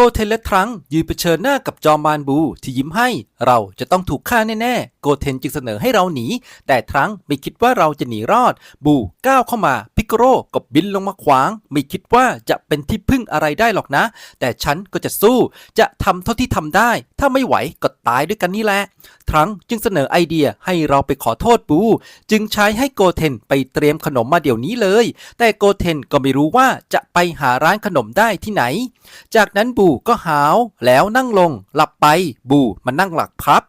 โกเทนและทรังยืนเผชิญหน้ากับจอมบานบูที่ยิ้มให้ เราจะต้องถูกฆ่าแน่ๆโกเทนจึงเสนอให้เราหนี แต่ทรังไม่คิดว่าเราจะหนีรอด บูก้าวเข้ามา พิกโรก็บินลงมาขวาง ไม่คิดว่าจะเป็นที่พึ่งอะไรได้หรอกนะ แต่ฉันก็จะสู้ จะทำเท่าที่ทำได้ ถ้าไม่ไหวก็ตายด้วยกันนี่แหละ ทรังจึงเสนอไอเดียให้เราไปขอโทษบู จึงใช้ให้โกเทนไปเตรียมขนมมาเดี๋ยวนี้เลย แต่โกเทนก็ไม่รู้ว่าจะไปหาร้านขนมได้ที่ไหน จากนั้นบูก็หาวแล้วนั่งลง หลับไปบูมานั่งหลักพับ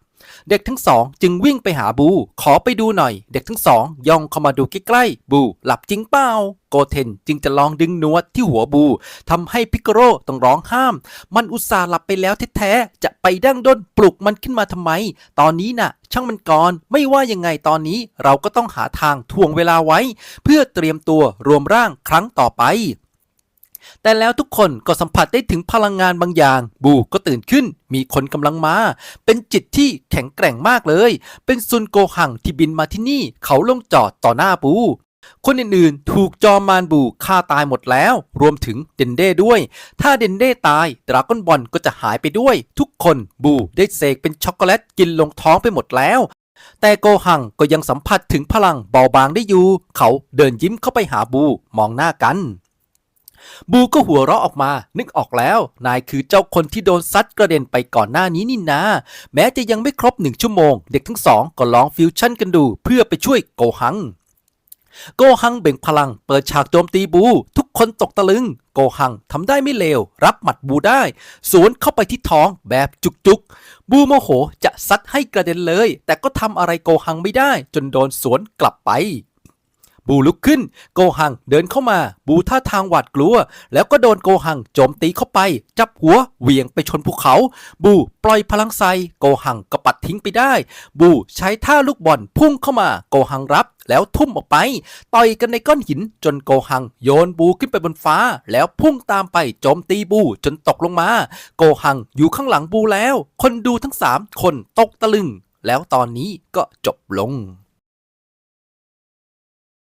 เด็กทั้งสองจึงวิ่งไปหาบู ขอไปดูหน่อย เด็กทั้งสองย่องเข้ามาดูใกล้ๆ บู หลับจริงเปล่าโกเทนจึงจะลองดึงนวดที่หัวบูทำให้พิกโรต้องร้องห้าม มันอุตส่าห์หลับไปแล้วแท้ๆ จะไปดั้งด้นปลุกมันขึ้นมาทำไม ตอนนี้น่ะ ช่างมันก่อนไม่ว่ายังไงตอนนี้เราก็ต้องหาทางทวงเวลาไว้ เพื่อเตรียมตัวรวมร่างครั้งต่อไป แต่แล้วทุกคนก็สัมผัสได้ถึงพลังงานบางอย่าง บูก็ตื่นขึ้น มีคนกำลังมา เป็นจิตที่แข็งแกร่งมากเลย เป็นซุนโกหังที่บินมาที่นี่ เขาลงจอดต่อหน้าบูคนอื่นๆ ถูกจอมมารบูฆ่าตายหมดแล้ว รวมถึงเดนเด้ด้วย ถ้าเดนเด้ตายดราก้อนบอลก็จะหายไปด้วย ทุกคนบูได้เสกเป็นช็อกโกแลตกินลงท้องไปหมดแล้ว แต่โกหังก็ยังสัมผัสถึงพลังเบาบางได้อยู่ เขาเดินยิ้มเข้าไปหาบูมองหน้ากัน บูก็หัวเราะออกมา นึกออกแล้ว นายคือเจ้าคนที่โดนซัดกระเด็นไปก่อนหน้านี้นี่นา แม้จะยังไม่ครบหนึ่งชั่วโมง เด็กทั้งสองก็ลองฟิวชั่นกันดู เพื่อไปช่วยโกหัง โกหังเบ่งพลัง เปิดฉากโจมตีบู ทุกคนตกตะลึง โกหังทำได้ไม่เลว รับหมัดบูได้ สวนเข้าไปที่ท้องแบบจุกๆ บูโมโหจะซัดให้กระเด็นเลย แต่ก็ทำอะไรโกหังไม่ได้ จนโดนสวนกลับไป บูลุกขึ้น โกหังเดินเข้ามา บูท่าทางหวาดกลัว แล้วก็โดนโกหังโจมตีเข้าไป จับหัวเหวี่ยงไปชนภูเขา บูปล่อยพลังใสโกหังก็ปัดทิ้งไปได้ บูใช้ท่าลูกบอลพุ่งเข้ามา โกหังรับแล้วทุ่มออกไป ต่อยกันในก้อนหินจนโกหังโยนบูขึ้นไปบนฟ้า แล้วพุ่งตามไปโจมตีบูจนตกลงมา โกหังอยู่ข้างหลังบูแล้ว คนดูทั้งสามคนตกตะลึง แล้วตอนนี้ก็จบลง